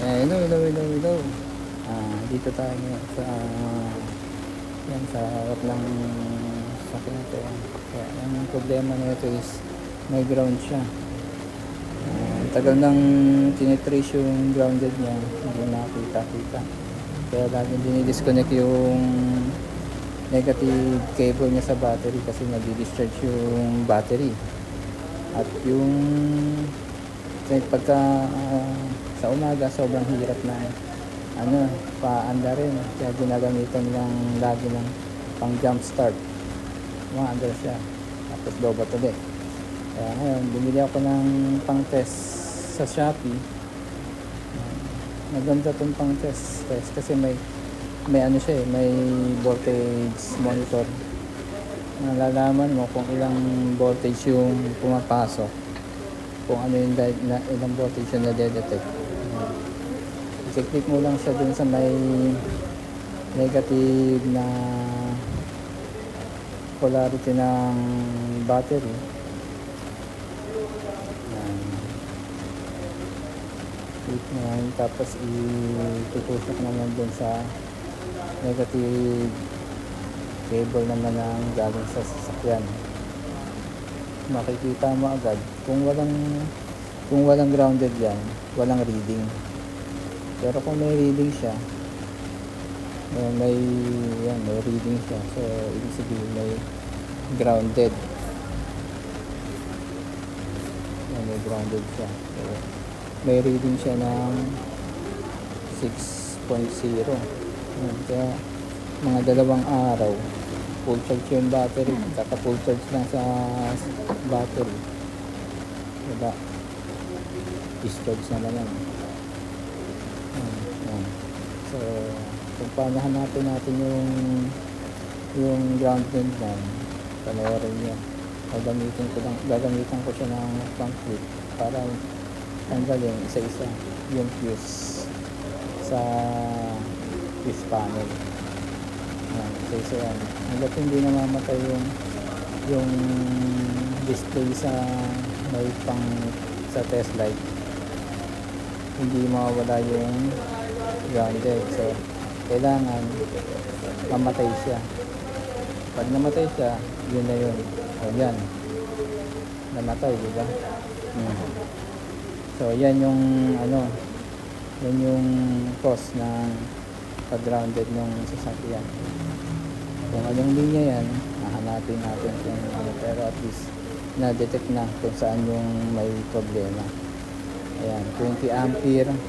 Eh, hello, hello, hello, hello. Ah, dito tayo sa ah, yan sa harap ng sakyan na to. Kaya ang problema nito is may ground siya. Ah, tagal nang tinitrace yung grounded niya, hindi nakita-kita. Kaya laging dinidisconnect yung negative cable niya sa battery kasi nadi-discharge yung battery. At yung pagka ah, sa umaga sobrang hirap na ano, paanda rin. Kaya ginagamitan lang lagi ng pang jump start. Umaandar siya. Tapos lobat ulit. Kaya ngayon, bumili ako ng pang test sa Shopee. Maganda tong pang test, test kasi may may ano siya eh, may voltage monitor. Nalalaman mo kung ilang voltage yung pumapasok kung ano yung ilang voltage yung nade-detect. I-click mo lang siya dun sa may negative na polarity ng battery. Ayan. Click mo yan, tapos itutusok naman dun sa negative cable naman ng galing sa sasakyan makikita mo agad kung walang kung walang grounded yan walang reading pero kung may reading siya eh, may yan may reading siya. So ibig sabihin may grounded. Yan may grounded siya. So, may reading siya ng 6.0 yan, kaya mga dalawang araw full charge yung battery kaka full charge lang sa battery. Diba? Discharge naman yan Ayan, ayan. so kung paano hanapin natin yung yung ground pin yan panoorin nyo. Gagamitin ko lang gagamitan ko siya ng clip para tanggalin isa-isa yung fuse sa fuse panel. Yan, isa-isa yan hanggat hindi namamatay yung yung display sa may pang sa test light hindi mawawala yung grounded. So kailangan mamatay siya. Pag namatay siya yun na yun. O yan. Namatay di ba? Hmm. so yan yung ano yan yung cause ng pag grounded ng sasakyan. Kung anong linya yan hahanapin natin kung ano. Pero at least na-detect na kung saan yung may problema ayan 20 ampere